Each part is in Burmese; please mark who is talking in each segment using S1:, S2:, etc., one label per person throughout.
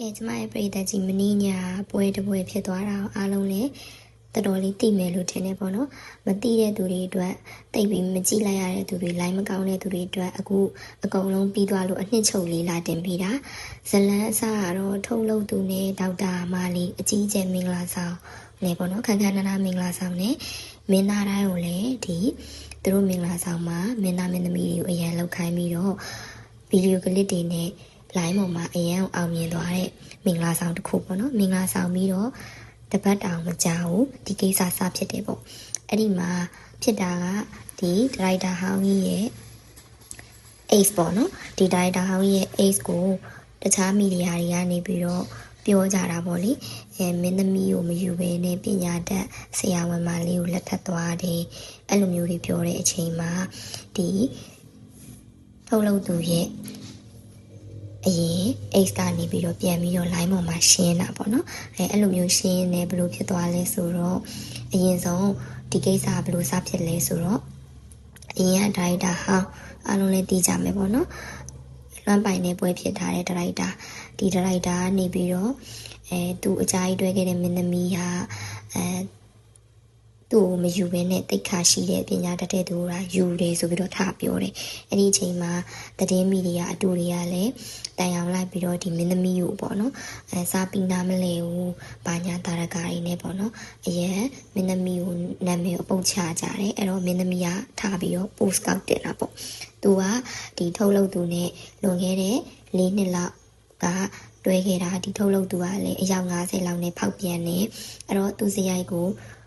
S1: ကဲကျမရဲ့ပရိသတ်ကြီးမင်းညာပွဲတစ်ပွဲဖြစ်သွားတာကိုအားလုံးလည်းတော်တော်လေးသိမယ်လို့ထင်တယ်ပေါ့နော်မသိတဲ့သူတွေအတွက်သိပြီးမကြည့်လိုက်ရတဲ့သူတွေ line မကောင်းတဲ့သူတွေအတွက်အခုအကုန်လုံးပြီးသွားလို့အနှစ်ချုပ်လေးလာတင်ပြီးတာဇလန်းအစကတော့ထုံလို့သူနဲ့ဒေါက်တာမာလီအကြီးကျယ်မင်္ဂလာဆောင်နေပေါ့နော်ခန်းခန်းနာနာမင်္ဂလာဆောင်နဲ့မင်းသားတိုင်းကိုလည်းဒီသူတို့မင်္ဂလာဆောင်မှာမင်းသားမင်းသမီးတွေကိုအရန်လောက်ခိုင်းပြီးတော့ဗီဒီယိုကလစ်တွေနဲ့ line ပေါ်မှာအရန်အောင်မြင်သွားတဲ့မင်္ဂလာဆောင်တစ်ခုပေါ့နော်မင်္ဂလာဆောင်ပြီးတော့တပတ်တောင်မကြာဘူးဒီကိစ္စစဖြစ်တယ်ပေါ့အဲ့ဒီမှာဖြစ်တာကဒီဒရိုက်တာဟောင်းကြီးရဲ့ ace ပေါ့နော်ဒီဒရိုက်တာဟောင်းကြီးရဲ့ ace ကိုတခြားမီဒီယာတွေကနေပြီးတော့ပြောကြတာပေါ့လေအဲမင်းသမီးကိုမယူဘဲနဲ့ပညာတတ်ဆရာဝန်မလေးကိုလက်ထပ်သွားတယ်အဲ့လိုမျိုးတွေပြောတဲ့အချိန်မှာဒီထုတ်လုပ်သူရဲ့ အရင် X ကနေပြီးတော့ပြန်ပြီးတော့ line ပေါ်မှာရှင်းတာပေါ့နော်အဲအဲ့လိုမျိုးရှင်းနေဘယ်လိုဖြစ်သွားလဲဆိုတော့အရင်ဆုံးဒီကိစ္စဘယ်လိုစဖြစ်လဲဆိုတော့အရင်ကဒါရိုက်တာဟောင်းအားလုံးလည်းသိကြမယ်ပေါ့နော်လွမ်းပိုင်နေပွဲဖြစ်ထားတဲ့ဒါရိုက်တာဒီဒါရိုက်တာကနေပြီးတော့အဲသူအကြိုက်တွဲခဲ့တဲ့မင်းသမီးဟာအဲ သူ့ကိုမယူဘဲနဲ့တိတ်ခါရှိတဲ့ပညာတတ်တဲ့သူကယူတယ်ဆိုပြီးတော့ထားပြောတယ်အဲ့ဒီအချိန်မှာသတင်းမီဒီယာအတူတွေကလည်းတန်အောင်လိုက်ပြီးတော့ဒီမင်းသမီးကိုပေါ့နော်အဲစာပီနာမလဲဘူးဘာညာတာရကာတွေနဲ့ပေါ့နော်အရင်မင်းသမီးကိုနာမည်ကိုပုံချကြတယ်အဲ့တော့မင်းသမီးကထားပြီးတော့ post ကောက်တင်တာပေါ့သူကဒီထုတ်လုပ်သူနဲ့လွန်ခဲ့တဲ့၄နှစ်လောက်ကတွဲခဲ့တာဒီထုတ်လုပ်သူကလည်းအယောက်90လောက်နဲ့ဖောက်ပြန်နေအဲ့တော့သူစရိုက်ကို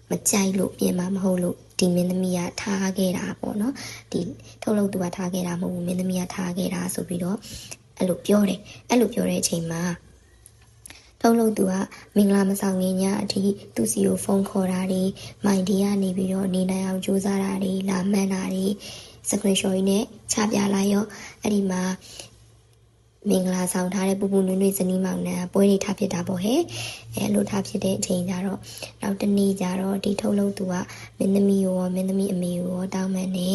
S1: မကြိုက်လို့ပြင်မှာမဟုတ်လို့ဒီမင်းသမီးကထားခဲ့တာပေါ့နော်ဒီထုတ်လုပ်သူကထားခဲ့တာမဟုတ်ဘူးမင်းသမီးကထားခဲ့တာဆိုပြီးတော့အဲ့လိုပြောတယ်အဲ့လိုပြောတဲ့အချိန်မှာထုတ်လုပ်သူကမင်္ဂလာမဆောင်ခင်ညအထိသူစီကိုဖုန်းခေါ်တာတွေမိုင်ဒီကနေပြီးတော့နေနိုင်အောင်ကြိုးစားတာတွေလာမှန်းတာတွေစကရင်ရှော်ကြီးနဲ့ချပြလိုက်ရောအဲ့ဒီမှာ မင်္ဂလာဆောင်ထားတဲ့ပူပူနွေ့နွေ့ဇနီးမောင်နှံပွဲတွေထားဖြစ်တာပေါ့ဟဲ့အဲလိုထားဖြစ်တဲ့အချိန်ကျတော့နောက်တနေ့ကျတော့ဒီထုတ်လုပ်သူကမင်းသမီးရောမင်းသမီးအမေရောတောင်းမှန်နေ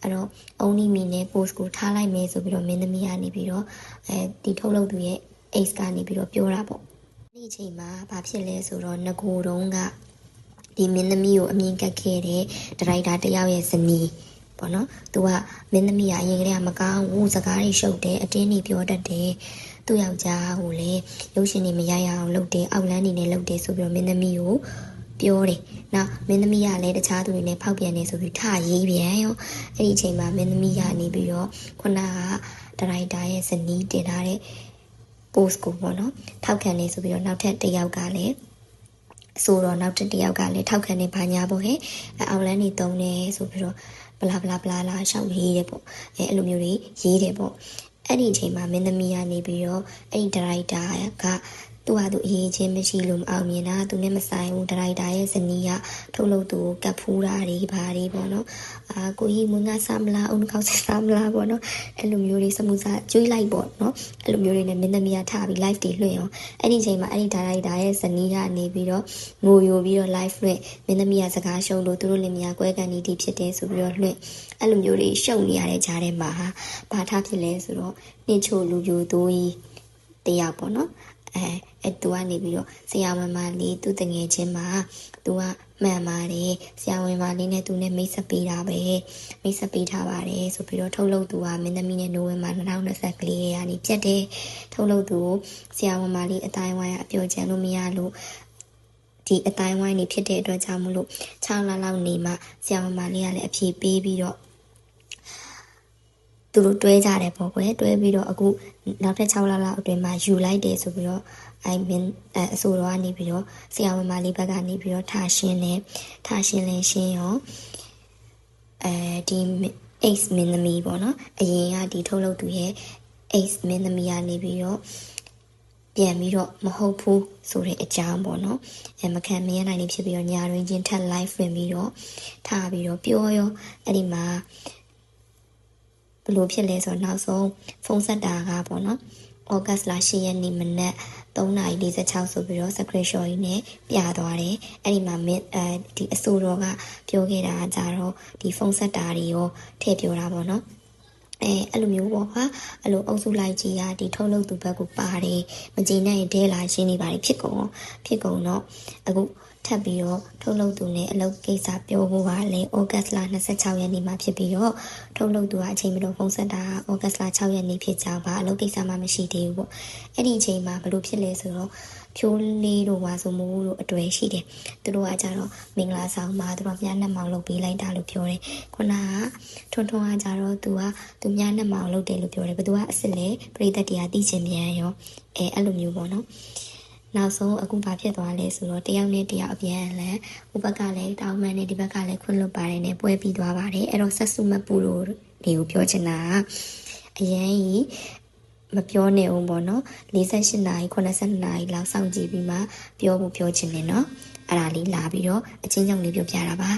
S1: အဲ့တော့အုံးနီမီနဲ့ post ကိုထားလိုက်မယ်ဆိုပြီးတော့မင်းသမီးကနေပြီးတော့အဲဒီထုတ်လုပ်သူရဲ့ ace ကနေပြီးတော့ပြောတာပေါ့ဒီအချိန်မှာဘာဖြစ်လဲဆိုတော့ငကိုတုံးကဒီမင်းသမီးကိုအမြင်ကတ်ခဲ့တဲ့ဒရိုက်တာတယောက်ရဲ့ဇနီး ပေါ့နော်။ तू ကမင်းသမီးကအရင်ကတည်းကမကောင်းဘူးစကားတွေရှုပ်တယ်အတင်းတွေပြောတတ်တယ်။သူ့ယောက်ျားကိုလည်းရုပ်ရှင်တွေမရရအောင်လုပ်တယ်အောက်လန်းနေနဲ့လုပ်တယ်ဆိုပြီးတော့မင်းသမီးကိုပြောတယ်။နောက်မင်းသမီးကလည်းတခြားသူတွေနဲ့ဖောက်ပြန်နေဆိုပြီးထရေးပြန်ရော။အဲ့ဒီအချိန်မှာမင်းသမီးကနေပြီးတော့ခုနကဒရိုက်တာရဲ့ဇနီးတင်ထားတဲ့ post ကိုပေါ့နော်။ထောက်ခံနေဆိုပြီးတော့နောက်ထပ်တစ်ယောက်ကလည်းဆိုတော့နောက်တစ်တယောက်ကလည်းထောက်ခံနေပါညာပေါ့ဟဲ့အောက်လန်းနေတုံးနေဆိုပြီးတော့ ဘလာဘလာဘလာလာရှောက်ရေးတယ်ပေါ့အဲအဲ့လိုမျိုးတွေရေးတယ်ပေါ့အဲ့ဒီအချိန်မှာမင်းသမီးကနေပြီးတော့အဲ့ဒီဒါရိုက်တာက သူ့ဟာသူအရေးချင်းမရှိလို့မအောင်မြင်တာသူနဲ့မဆိုင်ဘူးဒါရိုက်တာရဲ့ဇနီးကထုတ်လုပ်သူကိုကတ်ဖူးတာတွေဘာတွေပေါ့နော်အာကိုကြီးမွန်းကစားမလားအုံကောက်စားမလားပေါ့နော်အဲ့လိုမျိုးတွေစမှုစားကျွေးလိုက်ပေါ့နော်အဲ့လိုမျိုးတွေနဲ့မင်းသမီးကထားပြီး live တွေလွှင့်အောင်အဲ့ဒီချိန်မှာအဲ့ဒီဒါရိုက်တာရဲ့ဇနီးကနေပြီးတော့ငိုယိုပြီးတော့ live လွှင့်မင်းသမီးကစကားရှုံးလို့သူတို့လင်မယားကွဲကန်နေတီဖြစ်တယ်ဆိုပြီးတော့လွှင့်အဲ့လိုမျိုးတွေရှုံနေရတဲ့ကြားထဲမှာဟာဘာထားဖြစ်လဲဆိုတော့နှင်းချိုလူပြိုသိုးကြီးတရားပေါ့နော် အဲအဲသူကနေပြီးတော့ဆရာဝန်မလေးသူတငယ်ချင်းမှာသူကမှန်ပါတယ်ဆရာဝန်မလေးနဲ့သူနဲ့မိတ်ဆက်ပေးတာပဲမိတ်ဆက်ပေးထားပါတယ်ဆိုပြီးတော့ထုတ်လုပ်သူကမင်းသမီးနဲ့နိုဝင်ဘာ2020ကလေးကနေပြတ်တယ်ထုတ်လုပ်သူကိုဆရာဝန်မလေးအတိုင်းဝိုင်းအပြောချင်လို့မရလို့ဒီအတိုင်းဝိုင်းနေဖြစ်တဲ့အတွက်ကြောင့်မလို့6လလောက်နေမှဆရာဝန်မလေးကလည်းအဖြေပေးပြီးတော့ သူတို့တွဲကြတယ်ပေါ့ကွယ်တွဲပြီးတော့အခုနောက်ထပ်6လလောက်အတွင်းမှာယူလိုက်တယ်ဆိုပြီးတော့အဲမင်းအဲအဆိုတော်ကနေပြီးတော့ဆရာဝန်မလေးဘက်ကနေပြီးတော့ထားရှင်းတယ်ထားရှင်းလင်းရှင်းရောအဲဒီ ace မင်းသမီးပေါ့နော်အရင်ကဒီထုတ်လုပ်သူရဲ့ ace မင်းသမီးကနေပြီးတော့ပြန်ပြီးတော့မဟုတ်ဘူးဆိုတဲ့အကြောင်းပေါ့နော်အဲမခံမရနိုင်နေဖြစ်ပြီးတော့ညာရင်းချင်းထက် live ဝင်ပြီးတော့ထားပြီးတော့ပြောရောအဲ့ဒီမှာ ဘလို့ဖြစ်လဲဆိုတော့နောက်ဆုံးဖုန်းဆက်တာကပေါ့နော်ဩဂတ်လ10ရက်နေ့မနက်3:46ဆိုပြီးတော့ screenshot ကြီးနဲ့ပြသွားတယ်အဲ့ဒီမှာမင်းအဲဒီအဆိုတော်ကပြောခဲ့တာကကြတော့ဒီဖုန်းဆက်တာတွေရောထည့်ပြောတာပေါ့နော်အဲအဲ့လိုမျိုးပေါ့ကွာအဲ့လိုအုပ်စုလိုက်ကြီးကဒီထုတ်လုပ်သူဘက်ကိုပါတယ်မကြည်နဲ့ရင်ဒဲလာရှင်းနေပါတယ်ဖြစ်ကုန်ရောဖြစ်ကုန်တော့အခု ထပ်ပြီးတော့ထုတ်လုပ်သူနဲ့အလုပ်ကိစ္စပြောဖို့ကလည်းဩဂတ်စ်လ26ရက်နေ့မှာဖြစ်ပြီးတော့ထုတ်လုပ်သူကအချိန်မတော်ဖုန်းဆက်တာဩဂတ်စ်လ6ရက်နေ့ဖြစ်ကြပါအလုပ်ကိစ္စမှမရှိသေးဘူးပေါ့အဲ့ဒီအချိန်မှာဘလို့ဖြစ်လဲဆိုတော့ဖြိုးလေးတို့ဝါဆိုမိုးတို့အတွေ့ရှိတယ်သူတို့ကကြတော့မင်္ဂလာဆောင်မှာသူတို့မြတ်နှက်မောင်လုပ်ပေးလိုက်တာလို့ပြောတယ်ခုနကထွန်းထွန်းကကြတော့သူကသူမြတ်နှက်မောင်လုပ်တယ်လို့ပြောတယ်ဘသူကအစ်စ်လေပရိသတ်တရားသိချင်မြန်ရောအဲအဲ့လိုမျိုးပေါ့နော် နောက်ဆုံးအခုဘာဖြစ်သွားလဲဆိုတော့တယောက်နဲ့တယောက်အပြန်အလှန်ဟိုဘက်ကလည်းတောင်းမှန်နေဒီဘက်ကလည်းခွင့်လွတ်ပါတယ်နဲ့ပွဲပြီးသွားပါတယ်အဲ့တော့ဆက်စုမပူတို့တွေကိုပြောချင်တာကအရင်ကြီးမပြောနေအောင်ပေါ့နော်48နာရီ82နာရီလောက်စောင့်ကြည့်ပြီးမှပြောဖို့ပြောချင်တယ်နော်အဲ့ဒါလေးလာပြီးတော့အချင်းချင်းလေးပြောပြတာပါ